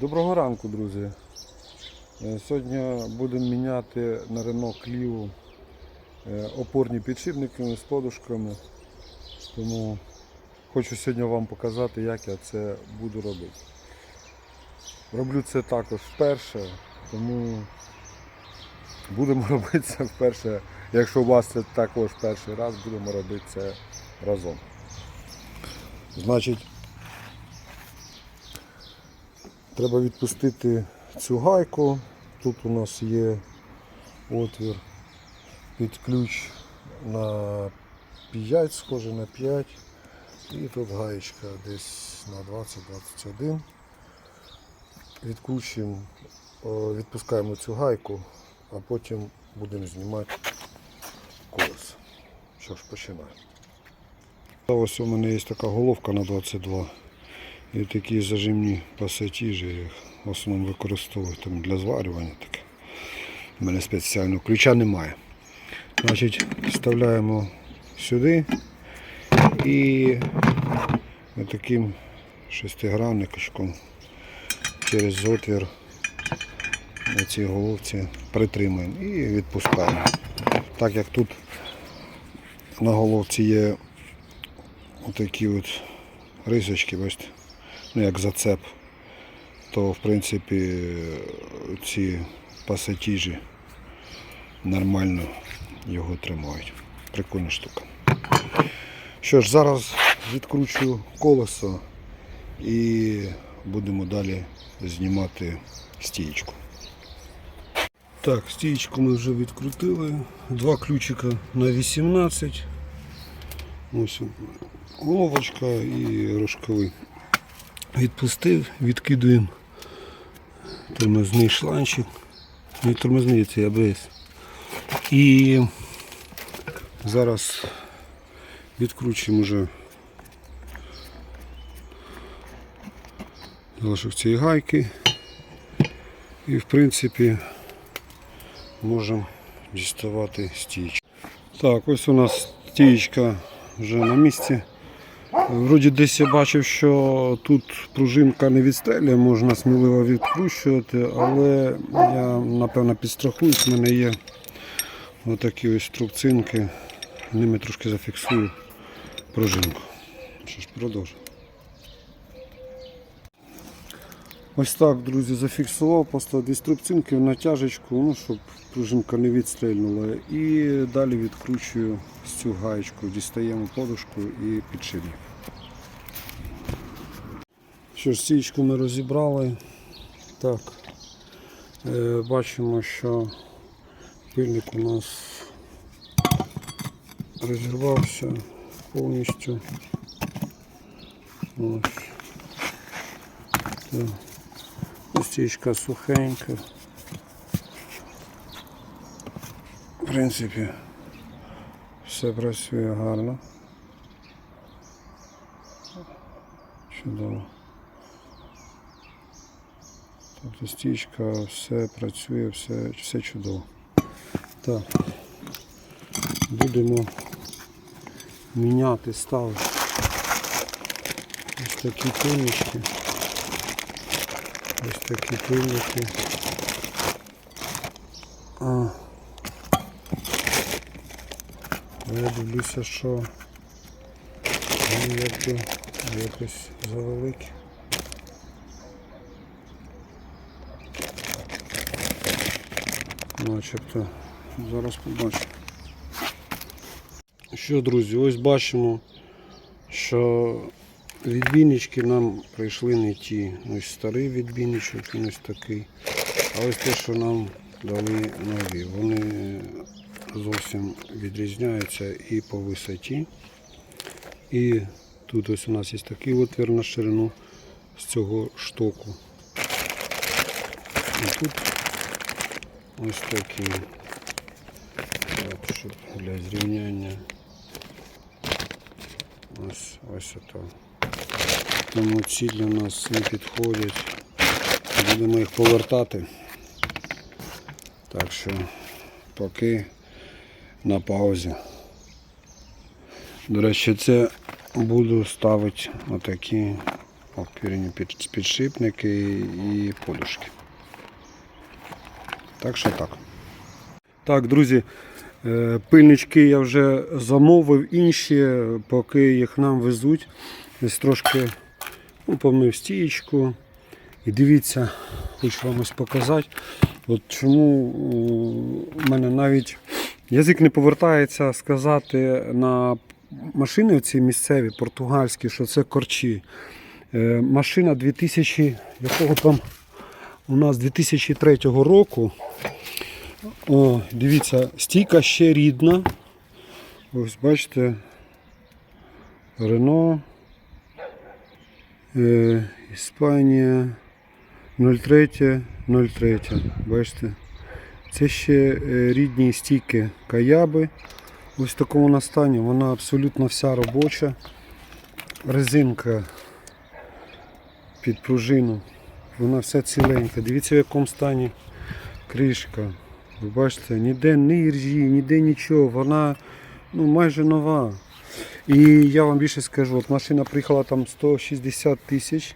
Доброго ранку, друзі. Е, Сьогодні будемо міняти на Renault Clio е, опорні підшипники з подушками. Тому хочу сьогодні вам показати, як я це буду робити. Роблю це також вперше, тому будемо робити це вперше. Якщо у вас це також перший раз, будемо робити це разом. Значить, Треба відпустити цю гайку. Тут у нас є отвір під ключ на 5, схоже на 5. І тут гаєчка десь на 20-21. Відкручуємо, відпускаємо цю гайку, а потім будемо знімати колесо. Що ж, починаємо. Ось у мене є така головка на 22. І такі зажимні пасатіжі їх в основному використовую для зварювання таке. У мене спеціально ключа немає. Значить, вставляємо сюди і таким шестигранником через отвір на цій головці притримуємо і відпускаємо. Так як тут на головці є отакі от рисочки, бачите ну, як зацеп, то в принципі ці пасатіжі нормально його тримають. Прикольна штука. Що ж, зараз відкручую колесо і будемо далі знімати стієчку. Так, стієчку ми вже відкрутили. Два ключика на 18. Ось головочка і рожковий відпустив, відкидуємо тормозний шланчик. Не тормозний цей АБС. І зараз відкручуємо вже залишок цієї гайки. І в принципі можемо діставати стієчку. Так, ось у нас стієчка вже на місці. Вроді десь я бачив, що тут пружинка не відстрелює, можна сміливо відкручувати, але я напевно підстрахуюсь, в мене є отакі ось трубцинки, ними трошки зафіксую пружинку. Що ж, продовжуємо. Ось так, друзі, зафіксував, поставив дві струбцинки в натяжечку, ну, щоб пружинка не відстрельнула. І далі відкручую цю гаєчку, дістаємо подушку і підшипник. Що ж, стічку ми розібрали. Так, е, бачимо, що пильник у нас розірвався повністю. Ось. Стічка сухенька. В принципі, все працює гарно. Чудово. Тобто стічка, все працює, все, все чудово. Так, будемо міняти ставити ось такі пильнички. Ось такі пильники. А. Я дивлюся, що вони якось завеликі. Начебто. Зараз побачимо. Що, друзі, ось бачимо, що відбійнички нам прийшли не ті. Ось старий відбійничок, він ось такий. А ось те, що нам дали нові. Вони зовсім відрізняються і по висоті. І тут ось у нас є такий отвір на ширину з цього штоку. І тут ось такий. Так, щоб для зрівняння. Ось ось ото. Тому ці для нас не підходять. Будемо їх повертати. Так що поки на паузі. До речі, це буду ставити отакі Обпірені під, підшипники і подушки. Так що так. Так, друзі, е, пильнички я вже замовив інші, поки їх нам везуть. Десь трошки ну, помив стієчку. І дивіться, хочу вам ось показати. От чому у мене навіть язик не повертається сказати на машини ці місцеві, португальські, що це корчі. Е, Машина 2000, якого там у нас 2003 року. О, дивіться, стійка ще рідна. Ось бачите. Рено. Е, Іспанія 03 03. Бачите? Це ще е, рідні стійки каяби. Ось в такому вона стані. Вона абсолютно вся робоча. Резинка під пружину. Вона вся ціленька. Дивіться в якому стані кришка. Ви бачите, ніде ні ржі, ніде нічого. Вона ну, майже нова. І я вам більше скажу, от машина приїхала там 160 тисяч.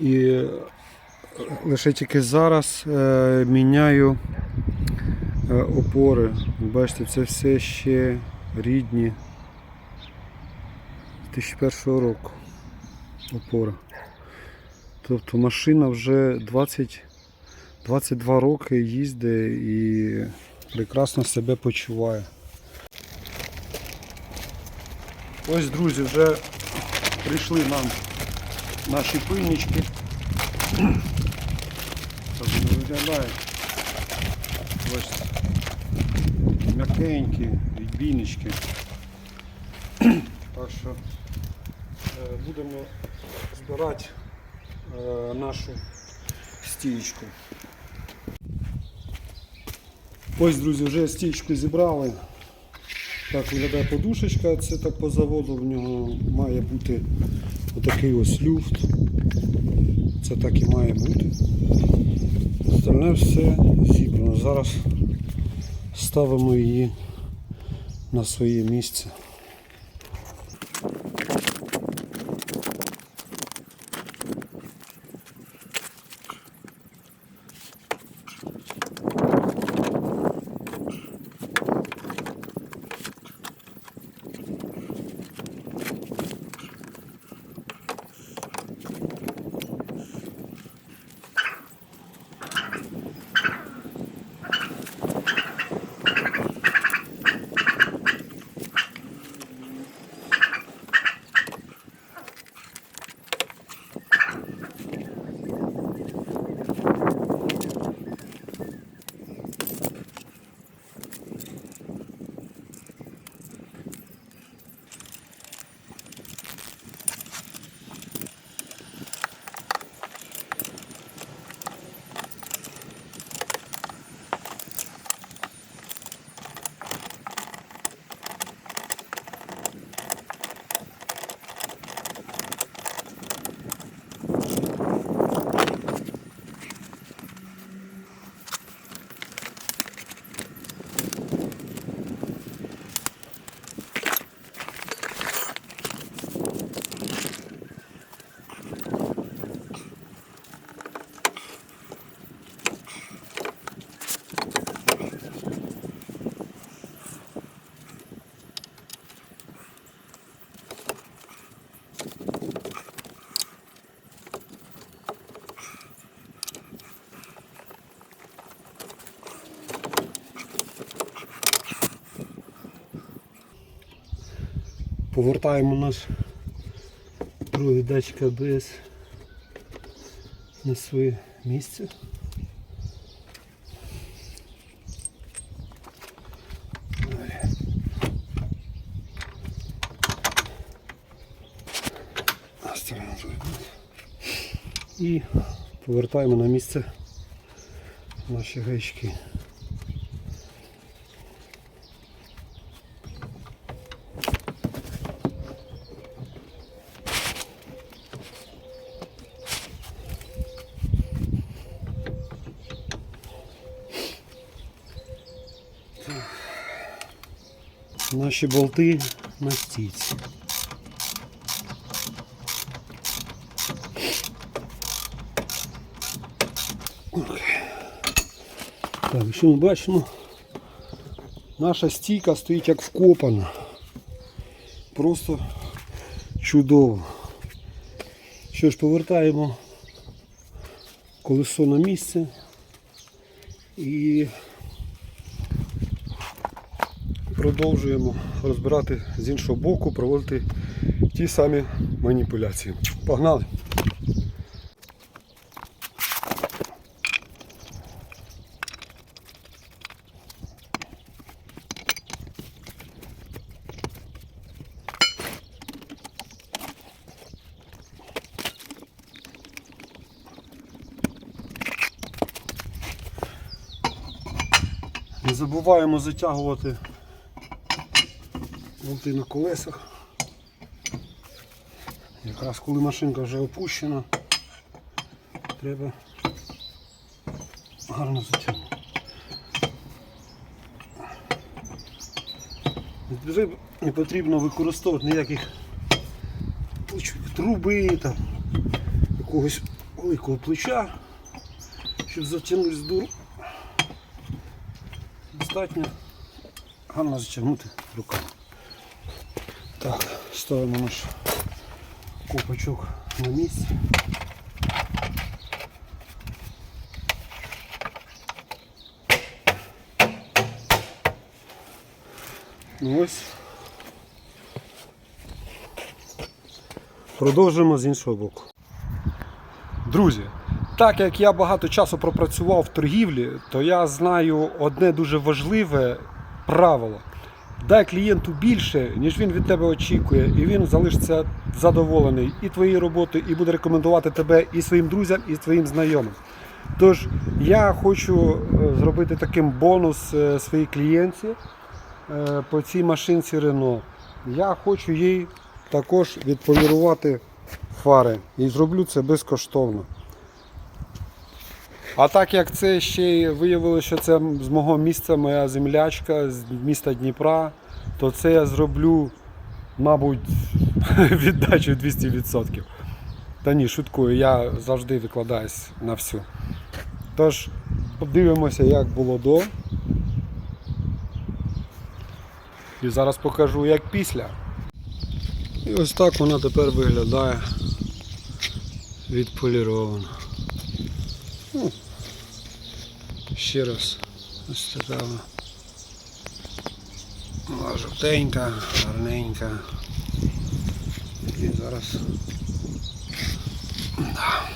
І е, лише тільки зараз е, міняю е, опори. Бачите, це все ще рідні 2001 року опора. Тобто машина вже 20, 22 роки їздить і прекрасно себе почуває. Ось, друзі, вже прийшли нам наші пильнички. Так вони виглядають. Бачите, м'якенькі, відбійнички. Так що е, будемо збирати нашу стієчку. Ось, друзі, вже стієчку зібрали. Так виглядає подушечка, це так по заводу в нього має бути отакий ось люфт. Це так і має бути. Остальне все зібрано. Зараз ставимо її на своє місце. Повертаємо наш другий датчик АБС на своє місце. І повертаємо на місце наші гачки. наші болти на стійці. Так, що ми бачимо, наша стійка стоїть як вкопана. Просто чудово. Що ж, повертаємо колесо на місце і продовжуємо розбирати з іншого боку, проводити ті самі маніпуляції. Погнали! Не забуваємо затягувати болти на колесах. Якраз коли машинка вже опущена, треба гарно затягнути. Не потрібно використовувати ніяких труби там, якогось великого плеча, щоб затягнути з дуру. Достатньо гарно затягнути руками. Так, ставимо наш копачок на місце. Ну ось. Продовжуємо з іншого боку. Друзі, так як я багато часу пропрацював в торгівлі, то я знаю одне дуже важливе правило. Дай клієнту більше, ніж він від тебе очікує, і він залишиться задоволений і твоєю роботою, і буде рекомендувати тебе і своїм друзям, і своїм знайомим. Тож я хочу е, зробити таким бонус е, своїй клієнтці е, по цій машинці Renault. Я хочу їй також відполірувати фари. І зроблю це безкоштовно. А так як це ще й виявилося, що це з мого місця моя землячка з міста Дніпра, то це я зроблю, мабуть, віддачу 200%. Та ні, шуткую, я завжди викладаюсь на всю. Тож, подивимося, як було до. І зараз покажу, як після. І ось так вона тепер виглядає відполірована. Ще раз ось така вона. Жовтенька, гарненька. І зараз. Да.